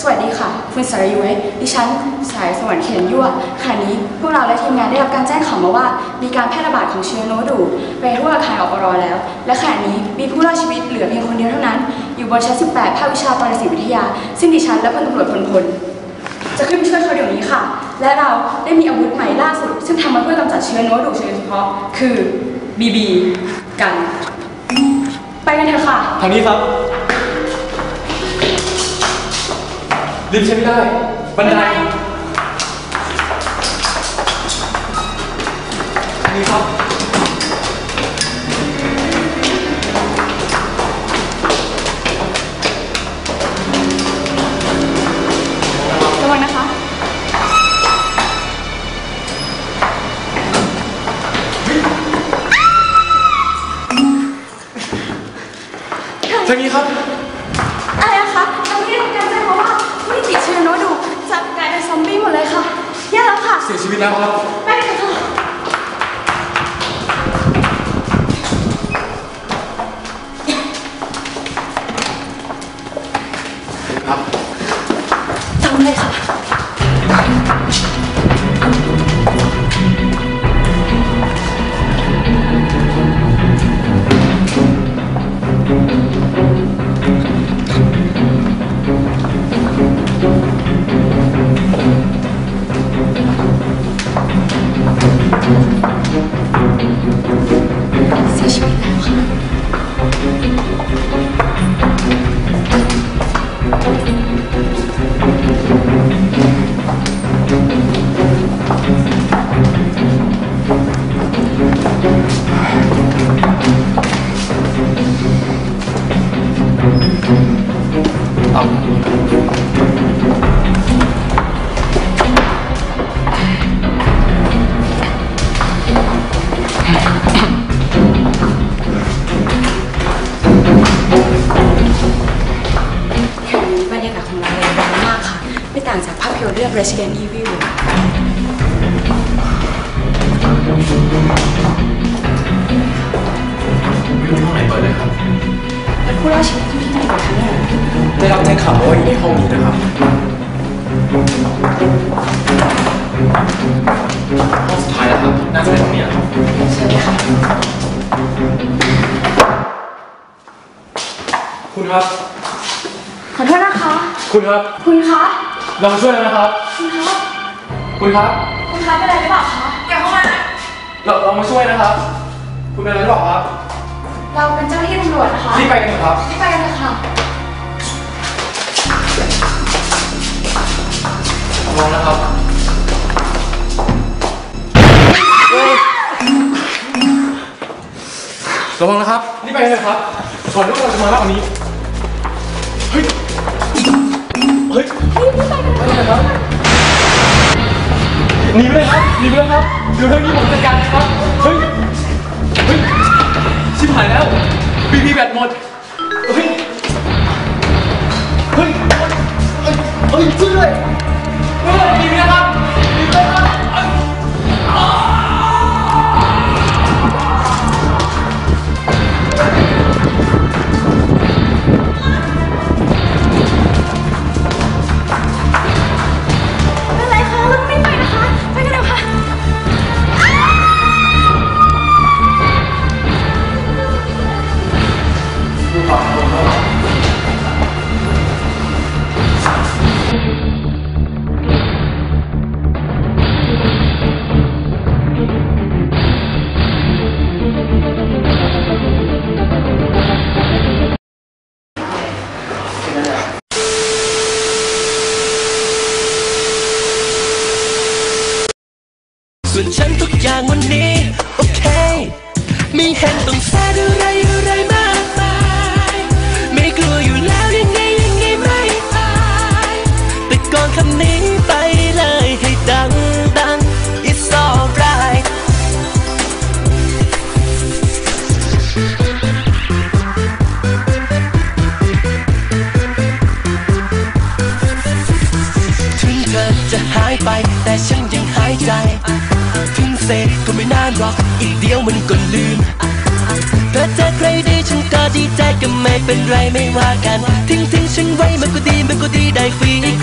สวัสดีค่ะ คุณสารยุ้ยดิฉัน สายสวรรค์เขียนยั่วขณะนี้พวกเราและทีมงานได้รับการแจ้งข่าวมาว่า มีการแพร่ระบาดของเชื้อโนดูไปทั่วอาคารอปรแล้ว และขณะนี้มีผู้รอดชีวิตเหลือเพียงคนเดียวเท่านั้น อยู่บนชั้น 18 ภาควิชาปรสิตวิทยา ซึ่งดิฉันและพลตำรวจพลพลจะขึ้นไปช่วยเขาเดี๋ยวนี้ค่ะ และเราได้มีอาวุธใหม่ล่าสุด ซึ่งทำมาเพื่อกำจัดเชื้อโนดูโดยเฉพาะ คือบีบีกัน ไปกันเถอะค่ะทางนี้ครับ ลิฟต์ใช้ไม่ได้ บันไดทางนี้ครับ ระวังนะคะ ทางนี้ครับ เสียชีวิตแล้วครับไปกันเถอะค่ะครับจำเลยค่ะ บรรยากาศของเราเลยร้อนมากค่ะ ไม่ต่างจากภาพยนตร์เรื่อง Resident Evil ไม่รู้ห้องไหนเปิดเลยครับแล้วผู้รอดชีวิต ได้รับแจ้งข่าวมาว่าอยู่ในห้องนี้นะครับห้องสุดท้ายแล้วครับ น่าจะเป็นห้องนี้ครับเชิญเลยค่ะคุณครับ ขอโทษนะคะ คุณครับ คุณคะเรามาช่วยแล้วนะครับ คุณคะคุณครับ คุณคะเป็นอะไรหรือเปล่าคะอย่าเข้ามานะเราเรามาช่วยนะครับ คุณเป็นอะไรหรือเปล่าครับ เราเป็นเจ้าหน้าที่ตำรวจนะคะรีบไปกันเถอะครับรีบไป กันเถอะค่ะระวังนะครับระวังนะครับ นี่ไปเลยครับก่อนที่เราจะมามากกว่านี้ เฮ้ย เฮ้ยไปเลยครับหนีไปเลยครับหนีไปเลยครับเดี๋ยวเรื่องนี้ผมจัดการครับ เฮ้ย เฮ้ย ชิบหายแล้วบีบีแบตหมด เฮ้ย เฮ้ย เฮ้ยเฮ้ยช่วยด้วย เฮ้ยบีบีนะครับบีบีนะครับ ฉันทุกอย่างวันนี้ โอเค ไม่เห็นต้องแสดอะไรอะไรมากมาย ไม่กลัวอยู่แล้วยังไงยังไงไม่ตายแต่ก่อนคำนี้ไปเลยให้ดังดัง it's alright ถึงเธอจะหายไปแต่ฉัน เสร็จก็ไม่นานหรอกอีกเดียวมันก็ลืมเธอเจอใครดีฉันก็ดีใจก็ไม่เป็นไรไม่ว่ากัน ทิ้งทิ้งฉันไว้มันก็ดีมันก็ดีได้ฟรีอีก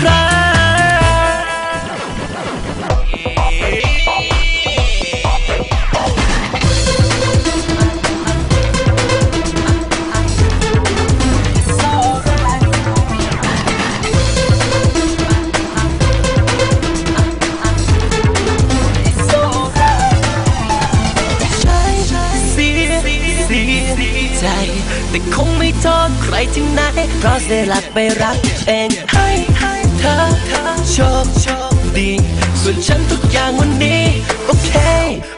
ได้รักไปรักเองให้ให้เธอโชคโชคดี ส่วนฉันทุกอย่างวันนี้ โอเค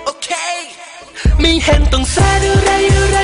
โอเค ไม่เห็นต้องแสดอะไรอะไร